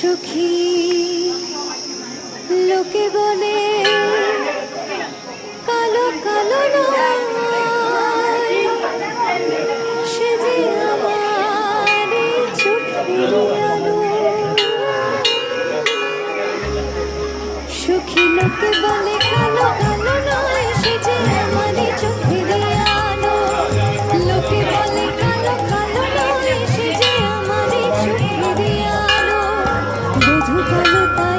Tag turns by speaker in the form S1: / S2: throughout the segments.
S1: সুখী লোকে বলে, কালো কালো নয়, সে যে আমার লোকে বলে, কালো কালো নয়, সে যে 就快乐到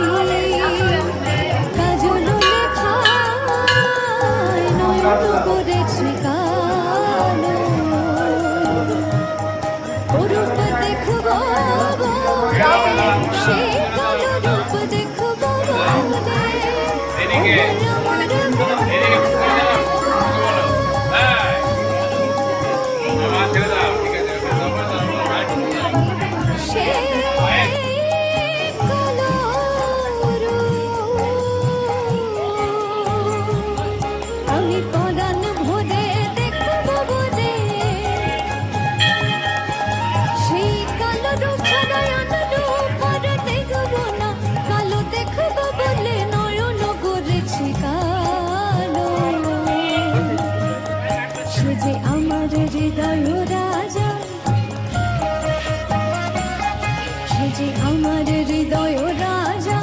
S1: হৃদয় রাজা।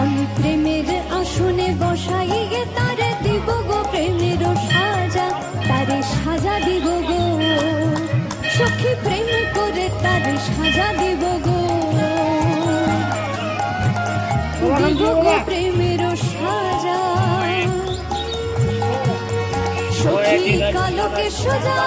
S1: আমি প্রেমের আসনে বসাই গে তারে দিব গো প্রেমের সাজা তারে সাজা দিব গো। সখী প্রেম করে তারে সাজা দিব গো। দিব গো প্রেমের সাজা। সখী কালোকে সোজা